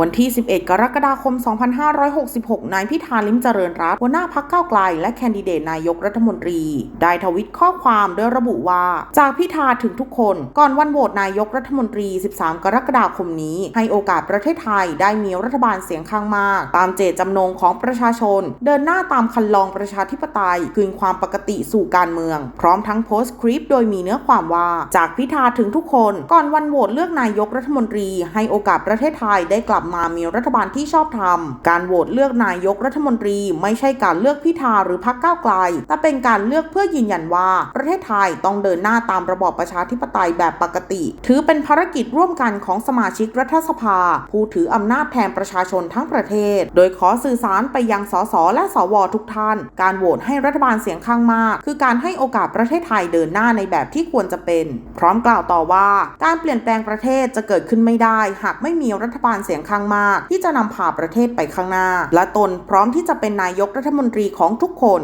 วันที่ 11 กรกฎาคม 2566 นายพิธาลิมเจริญรัตหัวหน้าพักเก้าไกล และแคนดิเดตนายกรัฐมนตรี ได้ทวิตข้อความโดยระบุว่า จากพิธาถึงทุกคน ก่อนวันโหวตนายกรัฐมนตรี 13 กรกฎาคมนี้ ให้โอกาสประเทศไทยได้มีรัฐบาลเสียงข้างมาก ตามเจตจำนงของประชาชน เดินหน้าตามคันลองประชาธิปไตย คืนความปกติสู่การเมือง พร้อมทั้งโพสต์คลิป โดยมีเนื้อความว่า จากพิธาถึงทุกคน ก่อนวันโหวตเลือกนายกรัฐมนตรี ให้โอกาสประเทศไทยได้กลับมามีรัฐบาลที่ชอบธรรม การโหวตเลือกนายกรัฐมนตรี ไม่ใช่การเลือกพิธาหรือพรรคก้าวไกล แต่เป็นการเลือกเพื่อยืนยันว่า ประเทศไทยต้องเดินหน้าตามระบอบประชาธิปไตยแบบปกติ ถือเป็นภารกิจร่วมกันของสมาชิกรัฐสภา ผู้ถืออำนาจแทนประชาชนทั้งประเทศ โดยขอสื่อสารไปยังสสและสวทุกท่าน การโหวตให้รัฐบาลเสียงข้างมาก คือการให้โอกาสประเทศไทยเดินหน้าในแบบที่ควรจะเป็น พร้อมกล่าวต่อว่า การเปลี่ยนแปลงประเทศจะเกิดขึ้นไม่ได้ หากไม่มีรัฐบาลเสียงข้างางมาก ที่จะนำพาประเทศไปข้างหน้า และตนพร้อมที่จะเป็นนายกรัฐมนตรีของทุกคน